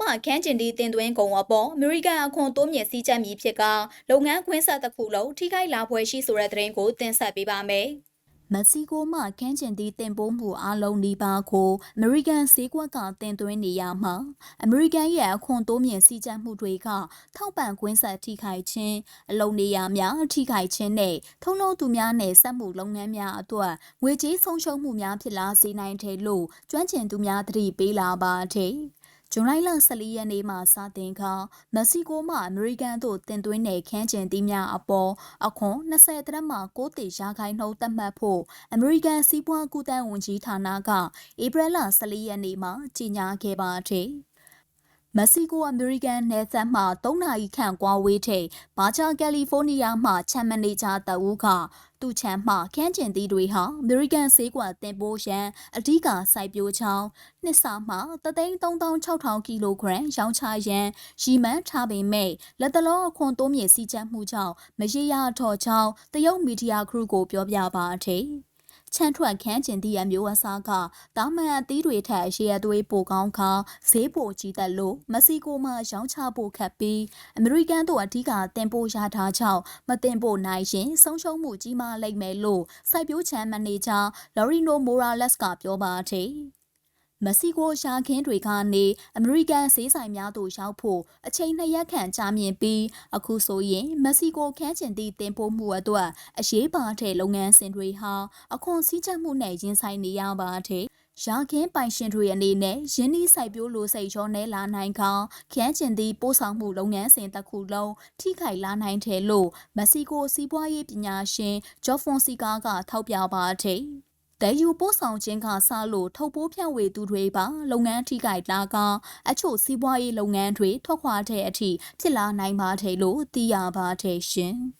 မှခန်းကျင်တီတင်သွင်းကုန်အပေါ်အမေရိကန်အခွန်တိုးမြင့်စည်းကြပ်မည်ဖြစ်ကလုပ်ငန်းခွင့်ဆက်တစ်ခုလုံးထိခိုက်လာပွဲရှိဆိုတဲ့သတင်းကိုတင်ဆက်ပေးပါမယ်။မက္ကဆီကိုမှခန်းကျင်တီတင်ပို့မှုအလုံးဒီပါကိုအမေရိကန်ဈေးကွက်ကတင်သွင်းနေရမှာအမေရိကန်ရဲ့အခွန်တိုးမြင့်စည်းကြပ်မှုတွေကထောက်ပံ့ခွင့်ဆက်ထိခိုက်ခြင်းအလုံးနေရများထိခိုက်ခြင်းနဲ့ထုံလုံးသူများနဲ့စက်မှုလုပ်ငန်းများအတွက်ငွေကြေးဆုံးရှုံးမှုများဖြစ်လာစေနိုင်တယ်လို့ကျွမ်းကျင်သူများသတိပေးလာပါတယ်။ ဇွန်လ14ရက်နေ့မှစတင်ခါမက္ကဆီကိုမှအမေရိကန်သို့တင်သွင်းတဲ့ခန်းကျင်သီးများအပေါ်အခွန်20တရက်မှ6တေရာခိုင်နှုန်းသတ်မှတ်ဖို့အမေရိကန်စီးပွားကူးသန်းဝန်ကြီးဌာနကဧပြီလ14ရက်နေ့မှာကြေညာခဲ့ပါတယ်။ မက္ကဆီကိုအမေရိကန်နယ်စပ်မှ3နာရီခန့်ကွာဝေးတဲ့ဘာချာကယ်လီဖိုးနီးယားမှချမ်မနေဂျာတအူးကသူ့ချမ်းမှခန်းကျင်သီးတွေဟာအမေရိကန်ဈေးကွက်တင်ပို့ရန်အဓိကစိုက်ပျိုးချောင်းနှစ်ဆမှ33600ကီလိုဂရမ်ရောင်းချရန်ရီမန်းထားပေမဲ့လက်တလောအခွန်တိုးမြင့်စည်းကြပ်မှုကြောင့်မရေရာထော်ချောင်းတရုတ်မီဒီယာခရုကိုပြောပြပါတဲ့ ချန်ထွက်ခန်းကျင်သည့်အမျိုးအစားကတာမန်အသီးတွေထက်ရေအသွေးပိုကောင်းခါဈေးပိုကြီးတက်လို့မက္ကဆီကိုမှာရောင်းချဖို့ခက်ပြီးအမေရိကန်တို့အဓိကတင်ပို့ရထားကြောင့်မတင်ပို့နိုင်ရင်ဆုံးရှုံးမှုကြီးမားလိမ့်မယ်လို့စိုက်ပျိုးချမ်းမန်နေဂျာလော်ရီနိုမိုရာလက်စ်ကပြောပါတယ် မက္ကဆီကိုရှာခင်းတွေကနေအမေရိကန်ဈေးဆိုင်များသို့ရောက်ဖို့အချိန်နှစ်ရက်ခန့်ကြာမြင့်ပြီးအခုဆိုရင်မက္ကဆီကိုခန်းကျင်သည့်တင်ပို့မှုအတွက်အရေးပါတဲ့လုပ်ငန်းစဉ်တွေဟာအခွန်စည်းကြပ်မှုနဲ့ရင်ဆိုင်နေရပါတယ်။ရာခင်းပိုင်ရှင်တွေအနေနဲ့ရင်းနှီးစိုက်ပျိုးလိုစိတ်ရောနဲလာနိုင်ကောင်းခန်းကျင်သည့်ပို့ဆောင်မှုလုပ်ငန်းစဉ်တစ်ခုလုံးထိခိုက်လာနိုင်တယ်လို့မက္ကဆီကိုစီးပွားရေးပညာရှင်ဂျော့ဖွန်စီကာကထောက်ပြပါတယ်။ တည်ယူပို့ဆောင်ခြင်းကစလို့ထုတ်ပိုးဖြန့်ဝေသူတွေပါလုပ်ငန်းထိခိုက်လာကအချို့စီးပွားရေးလုပ်ငန်းတွေထွက်ခွာတဲ့အထိဖြစ်လာနိုင်ပါတယ်လို့သိရပါတယ်ရှင်။